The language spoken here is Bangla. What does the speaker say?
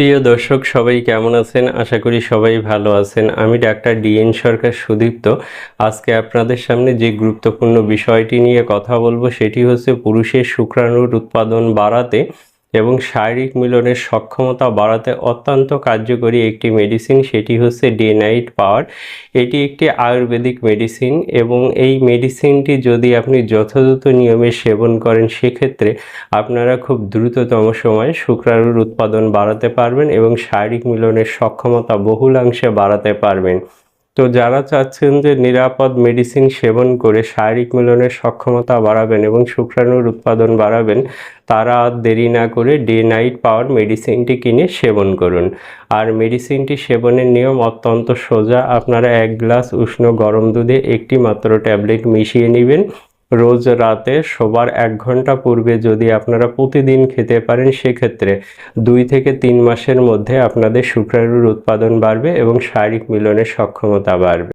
প্রিয় দর্শক, সবাই কেমন আছেন? আশা করি সবাই ভালো আছেন। আমি ডাক্তার ডিএন সরকার সুদীপ্ত। আজকে আপনাদের সামনে যে গুরুত্বপূর্ণ বিষয়টি নিয়ে কথা বলব, সেটি হচ্ছে পুরুষের শুক্রাণুর উৎপাদন বাড়াতে এবং শারীরিক মিলনের সক্ষমতা বাড়াতে অত্যন্ত কার্যকরী একটি মেডিসিন সেটি হচ্ছে ডে নাইট পাওয়ার এটি একটি আয়ুর্বেদিক মেডিসিন এবং এই মেডিসিনটি যদি আপনি যথাযথ নিয়মে সেবন করেন, সেক্ষেত্রে আপনারা খুব দ্রুততম সময়ে শুক্রাণুর উৎপাদন বাড়াতে পারবেন এবং শারীরিক মিলনের সক্ষমতা বহুলাংশে বাড়াতে পারবেন। তো যারা চাচ্ছেন যে নিরাপদ মেডিসিন সেবন করে শারীরিক মিলনের সক্ষমতা বাড়াবেন এবং শুক্রাণুর উৎপাদন বাড়াবেন, তারা দেরি না করে ডে নাইট পাওয়ার মেডিসিনটি কিনে সেবন করুন। আর মেডিসিনটি সেবনের নিয়ম অত্যন্ত সোজা। আপনারা এক গ্লাস উষ্ণ গরম দুধে একটি মাত্র ট্যাবলেট মিশিয়ে নেবেন। রোজ রাতে শোবার এক ঘণ্টা পূর্বে যদি আপনারা প্রতিদিন খেতে পারেন, সেক্ষেত্রে দুই থেকে তিন মাসের মধ্যে আপনাদের শুক্রাণুর উৎপাদন বাড়বে এবং শারীরিক মিলনের সক্ষমতা বাড়বে।